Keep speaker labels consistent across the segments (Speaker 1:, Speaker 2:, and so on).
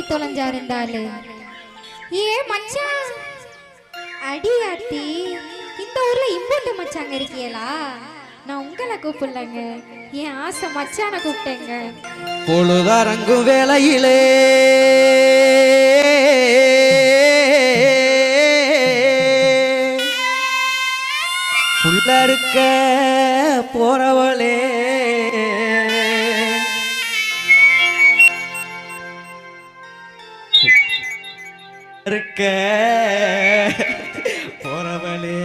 Speaker 1: எங்க போய் தொலைஞ்சா இருந்தாலு ஏ மச்சான் அடி ஆத்தி இந்த ஊர்ல இம்போட்டு மச்சாங்க இருக்கீங்களா நான் உங்களை கூப்பிடலங்க. என் ஆசை மச்சான கூப்பிட்டேங்க.
Speaker 2: பொழுதரங்கும் புள்ள இருக்க போறவளே இருக்க. போறவளே.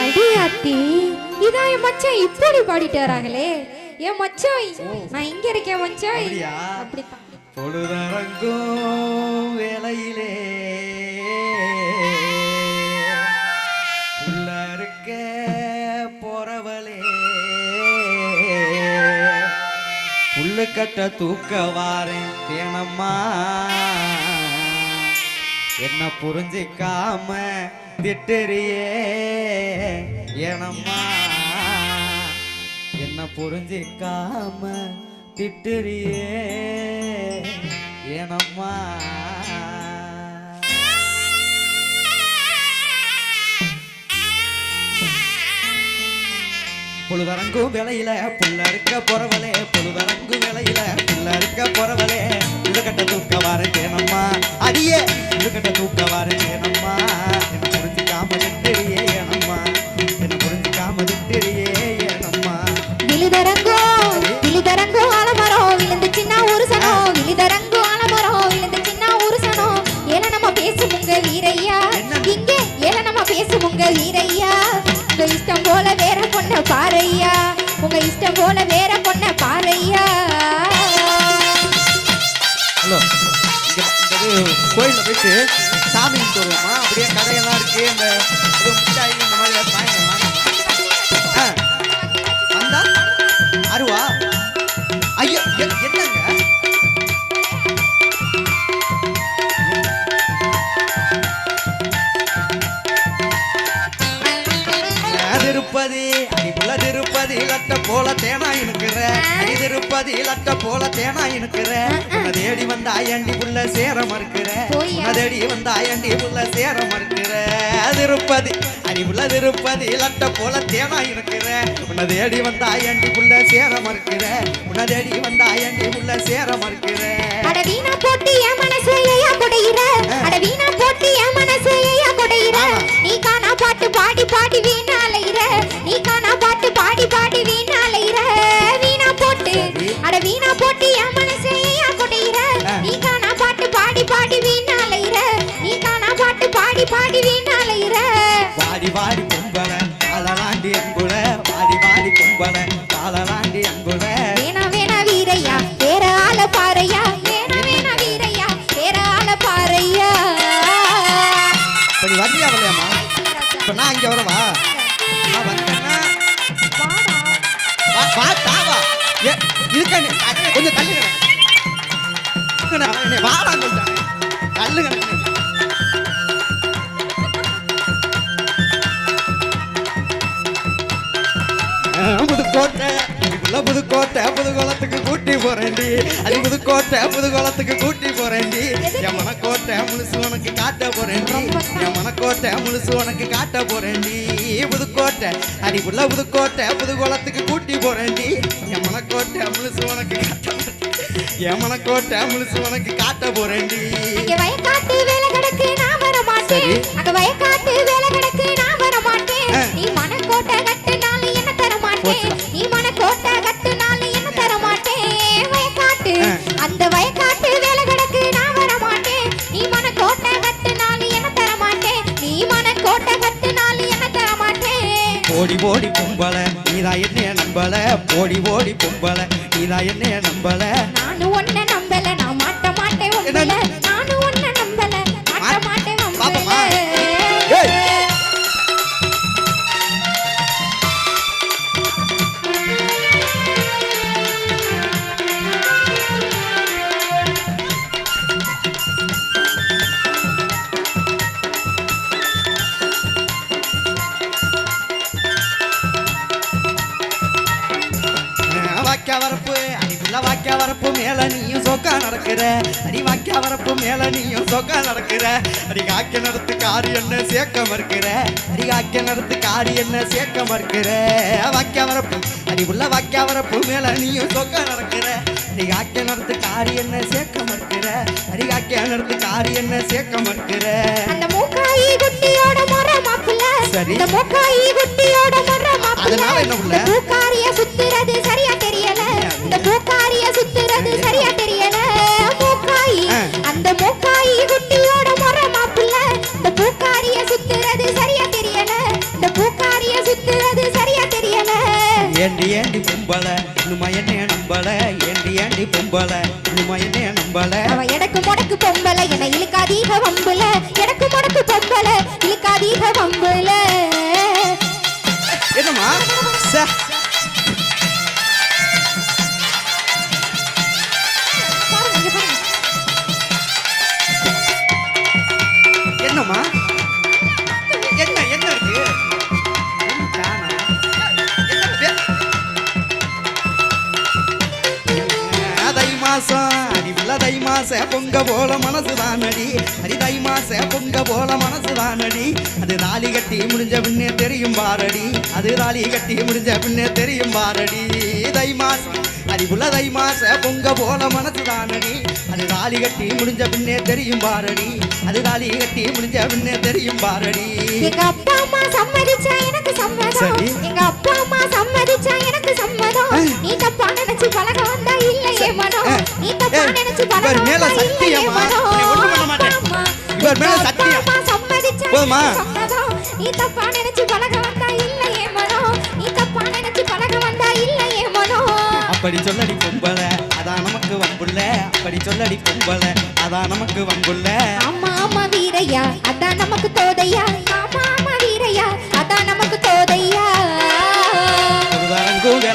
Speaker 1: அடி ஆத்தி இதான் என் மச்சான் இப்படி பாடிட்டு வராங்களே. என் மச்சான் நான் இங்க இருக்கேன் மச்சான்.
Speaker 2: அப்படியா?
Speaker 1: அப்படித்தான்.
Speaker 2: பொழுதரங்கும் வேளையிலே. உள்ள இருக்க போறவளே. புல்லு கட்ட தூக்க வாரேன் தேனம்மா. என்ன புரிஞ்சிக்காம திட்டுறியே? எனம்மா என்ன புரிஞ்சிக்காம திட்டுறியே? ஏனம்மா பொழுதரங்கும் விலையில புள்ள இருக்க போறவளே பொழுதரங்கும் விலையில கோயிலில் போயிட்டு சாமி கும்பிட்டு வருவோமா அப்படியே கடையெல்லாம் இருக்கு இந்த இது மிட்டாய் இந்த மாதிரி ஏதாவது வந்தா? அருவா? ஐயோ திருப்பதி லட்ட போல தேனா இனுக்கிற. அடி திருப்பதி லட்ட போல தேனா இனுக்கிற. உன்னை தேடி வந்த ஆயண்டி புள்ள சேர மறுக்கிற. உன்னை தேடி வந்த ஆயண்டி புள்ள சேர மறுக்கிற. திருப்பதி அடிப்புள்ள திருப்பதி லட்ட போல தேனா இனுக்கிற. உன்னை தேடி வந்த ஆயண்டி புள்ள சேர மறுக்கிற. உன்னை தேடி வந்த ஆயண்டி புள்ள சேர மறுக்கிற.
Speaker 1: அட வீணா போட்டு என் மனசு ஏயா குடையிற அட வீணா போட்டு என் மனசு ஏயா குடையிற நீ காணா பாட்டு பாடி பாடி வீணா அலையிற. நீ பாடி பாடி வீணாலையிற பாடி பாடி
Speaker 2: அது புதுக்கோட்டை புதுகுளத்துக்கு கூட்டி போறேன்டி. என் மனக்கோட்டை முழுசு உனக்கு காட்ட போறேன்டி. என் மனக்கோட்டை முழுசு உனக்கு காட்ட போறேன்டி. புதுக்கோட்டை அடிக்குள்ள புதுக்கோட்டை புதுகுளத்துக்கு கூட்டி போறேன்டி. என் மனக்கோட்டை முழுசு உனக்கு காட்ட. என் மனக்கோட்டை முழுசு உனக்கு காட்ட போறேன்டி.
Speaker 1: வயக்காட்டு வேலை கிடக்கு நான் வர மாட்டேன்.
Speaker 2: சரி.
Speaker 1: அங்க வயக்காட்டு வேலை கிடக்கு நான் வர மாட்டேன்.
Speaker 2: ஆ.
Speaker 1: நீ மனக்கோட்டை கட்டுனாலும் என்ன தர மாட்டேன். நீ மனக்கோட்டை
Speaker 2: ஓடி ஓடி கும்பல நீதா என்னைய நம்பல. ஓடி ஓடி கும்பல நீதா என்னைய நம்பல.
Speaker 1: நானும் ஒன்ன
Speaker 2: மேல நீயும் சொக்கா நடக்கிற. அடி வாக்கிய வரப்பு மேல நீயும் சொக்கா நடக்கிற. அடி காக்க நடத்து காரி என்ன சேர்க்க மறுக்கிற. அடி காக்க நடத்து காரி என்ன சேர்க்க மறுக்கிற. வாக்கிய வரப்பு அடி உள்ள வாக்கிய வரப்பு மேல நீயும் சொக்கா நடக்கிற. அடி காக்க நடத்து காரி என்ன சேர்க்க மறுக்கிற. அடி காக்க நடத்து காரி என்ன சேர்க்க மறுக்கிற.
Speaker 1: அந்த மூக்காயி குட்டியோட முறை மாப்பிள்ள.
Speaker 2: சரி.
Speaker 1: இந்த மூக்காயி குட்டியோட முறை மாப்பிள்ள.
Speaker 2: அதனால என்ன புள்ள?
Speaker 1: இந்த பூக்காரிய சுத்துறது சரியா
Speaker 2: மாச பொங்க போல மனசுதான் அடி அடி தை மாச பொங்க போல மனசுதான் அடி அது தாலி கட்டி முடிஞ்ச பின்னே தெரியும் பாரடி. அது தாலி கட்டி முடிஞ்ச பின்னே தெரியும் பாரடி. தை மாசம் அடிவுள்ள தை மாச பொங்க போல மனசுதான் அடி அது தாலி கட்டி முடிஞ்ச பின்னே தெரியும் பாரடி. அது தாலி கட்டி முடிஞ்ச பின்னே தெரியும் பாரடி.
Speaker 1: எங்க அப்பா அம்மா சம்மதிச்சா எனக்கு சம்மதம். எங்க அப்பா அம்மா சம்மதிச்சா எனக்கு சம்மதம். நீ தப்பா நினைச்சு பழக வந்தா இல்லையே மனம். நீ தப்பா நினைச்சு பழக
Speaker 2: மேல சத்தியமா?
Speaker 1: மனம்
Speaker 2: உன்னை ஒண்ணும் பண்ண மாட்டேன்.
Speaker 1: அப்பா, அம்மா.
Speaker 2: இவர் மேல
Speaker 1: எங்க அப்பா
Speaker 2: சத்தியம்.
Speaker 1: அம்மா சம்மதிச்சா
Speaker 2: போதுமா?
Speaker 1: எனக்கு சம்மதம் நீ தப்பா நினைச்சு பழக வந்தா இல்லையே மனம் நீ தப்பா நினைச்சு பழக வந்தா இல்லையே மனம்
Speaker 2: அப்படி சொல்லடி பொம்பள அதான் நமக்கு வம்புள்ள அப்படி சொல்லடி பொம்பள அதான் நமக்கு வம்புள்ள
Speaker 1: ஆமா ஆமா வீரையா அதான் நமக்கு தோதையா ஆமா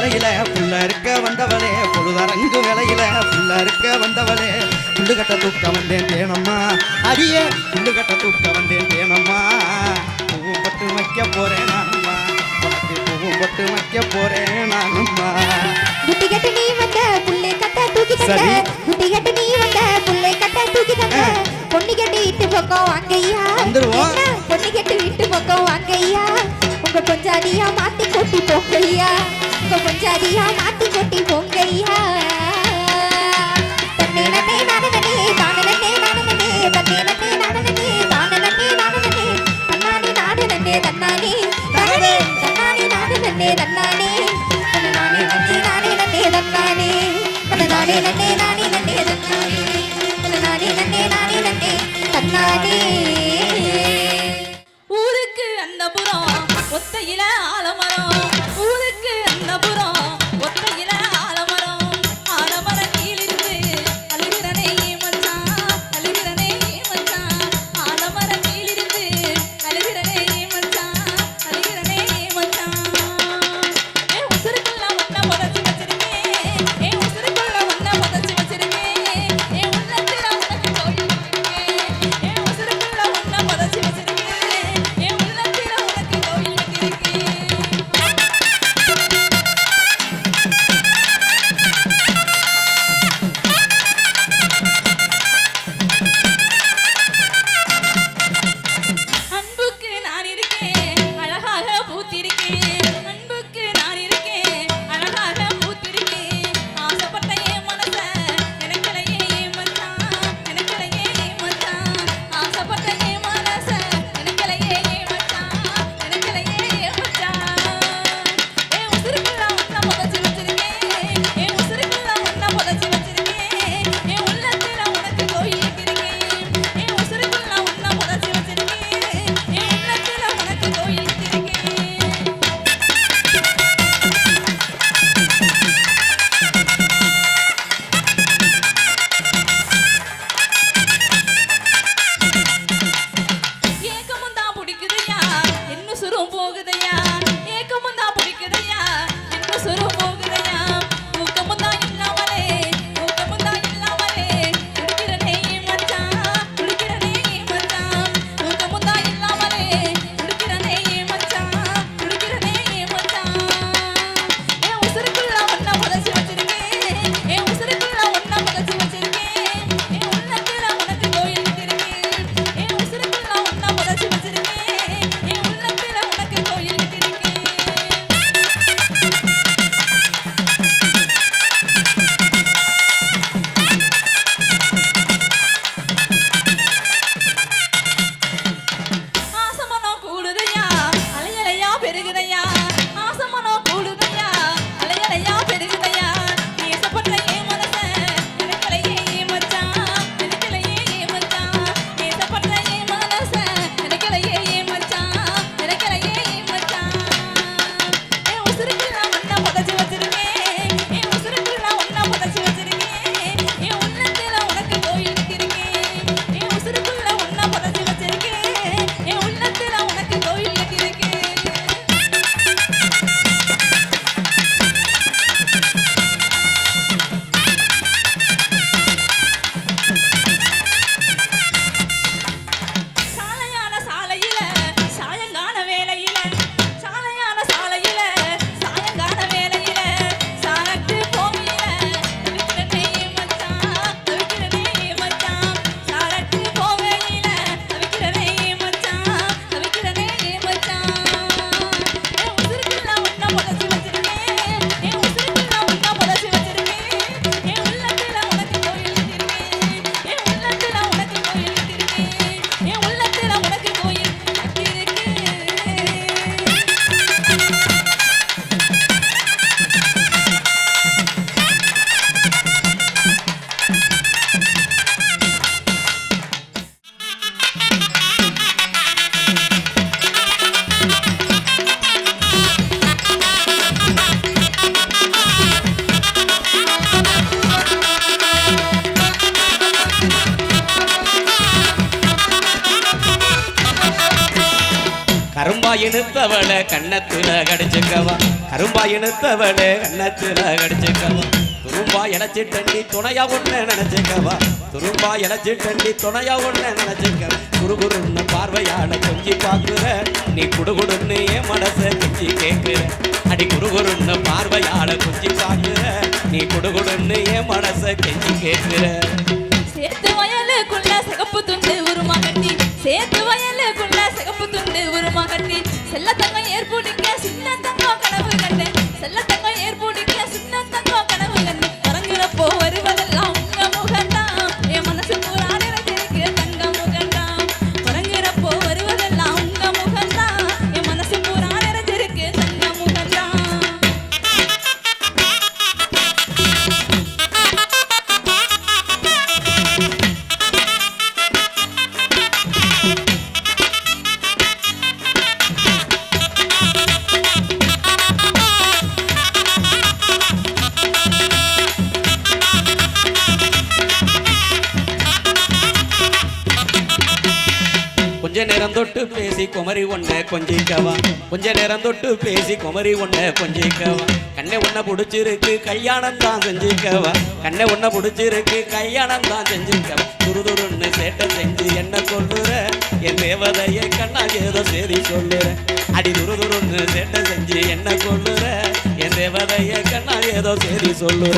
Speaker 2: வேலையில புள்ள இருக்க வந்தவளே பொழுதரங்கு வேலையில புள்ள இருக்க வந்தவளே. புல்லு கட்ட தூக்க வந்தேன் தேனம்மா. அடியே புல்லு கட்ட தூக்க வந்தேன் தேனம்மா. பூவும் பட்டு வைக்க போறேன் நானம்மா உனக்கு பூவும் பட்டு வைக்க போறேன் நானம்மா
Speaker 1: புத்தி கட்டு நீ வந்த புள்ளை கட்ட தூக்கி தந்த. புத்தி கட்டு நீ வந்த புள்ளை கட்ட தூக்கி தந்த.
Speaker 2: ஆ.
Speaker 1: பொண்ணு கட்டு வீட்டு பக்கம். என்ன? பொண்ணு கட்டு வீட்டு பக்கம் வாங்கய்யா உங்க கொஞ்சாதியா மாத்தி கொட்டி போங்கய்யா உங்க கொஞ்சாதியா மாத்தி கொட்டி போங்கய்யா
Speaker 3: நேரத்தில் கண்ணத்துல கடிச்சுக்கவா? துரும்பா இழைச்சி தண்ணி துணையா ஒண்ணு நினைச்சுக்கவா? துரும்பா இழைச்சி தண்ணி துணையா ஒண்ணு நினைச்சுக்க குறுகுறுன்னு பார்வையால கொஞ்சி பாக்குற நீ குடுகுடுன்னு என் மனசை கொஞ்சி கேட்குற அடி குறுகுறுன்னு பார்வையால கொஞ்சி பார்க்குற நீ குடுகுடுன்னு என் மனசை கெஞ்சி கேட்குற
Speaker 4: சேத்து வயலுக்குள்ள சிகப்பு துண்டு உருமா கட்டி சேத்து வயலுக்குள்ள சிகப்பு துண்டு உருமா கட்டி செல்ல தங்க ஏற்புடிக்க சின்ன தங்க கனவு கண்டேன் செல்ல தங்கம்
Speaker 3: கொஞ்ச நேரம் தொட்டு பேசி குமரி உன்னை கொஞ்சிக்கவா. கண்ணை ஒண்ண பிடிச்சிருக்கு கல்யாணம் தான் செஞ்சுக்கவா. கண்ணை ஒண்ண பிடிச்சிருக்கு கல்யாணம் தான் செஞ்சுக்கவா. துருதுருன்னு சேட்டை செஞ்சு என்ன சொல்லுற? என் தேவதைய கண்ணா ஏதோ சரி சொல்லுற. அடி துருதுருன்னு சேட்டை செஞ்சு என்ன கொள்ளுற என் தேவதைய கண்ணா ஏதோ சரி சொல்லுற.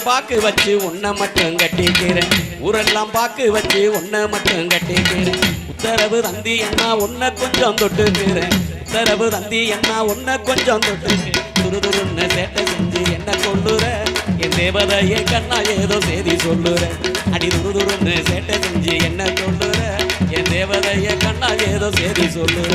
Speaker 3: ஊரெல்லாம் பாக்கு வச்சு உன்னை மட்டும் கட்டிக்கிறேன். ஊரெல்லாம் பாக்கு வச்சு உன்னை மட்டும் கட்டிக்கிறேன். உத்தரவு தந்தி என்ன உன்னை கொஞ்சம் தொட்டுக்கிறேன். உத்தரவு தந்தி என்ன உன்னை கொஞ்சம் தொட்டுக்கிறேன். துருதுருன்னு சேட்டை செஞ்சு என்ன கொள்ளுற என் தேவதையே கண்ணா ஏதோ செய்தி சொல்லுற. அடி துருதுருன்னு சேட்டை செஞ்சு என்ன கொள்ளுற என் தேவதையே கண்ணா ஏதோ செய்தி சொல்லுற.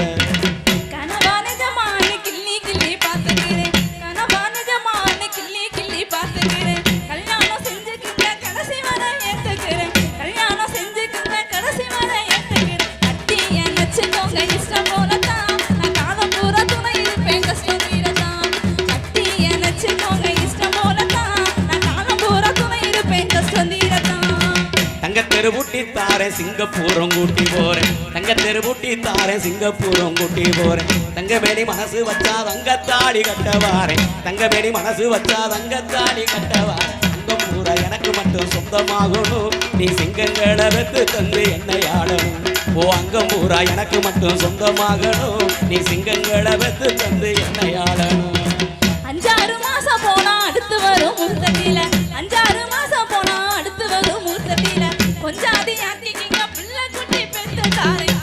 Speaker 3: தாரேன் சிங்கப்பூரம் கூட்டி போறேன். தங்க தெருவூட்டி தாரேன் சிங்கப்பூரம் கூட்டி போறேன். தங்க மேடி மனசு வச்சா தங்கத்தாடி கட்டவாரேன் தங்க மேடி மனசு வச்சா தங்கத்தாடி கட்டவாரேன் தங்கம் பூரா எனக்கு மட்டும் சொந்தமாகணும். நீ சிங்கங்களை வெத்து தந்து என்னை ஆளணும். ஓ அங்கம் பூரா எனக்கு மட்டும் சொந்தமாகணும். நீ சிங்கங்களை வெத்து தந்து என்னை ஆளணும். cariño.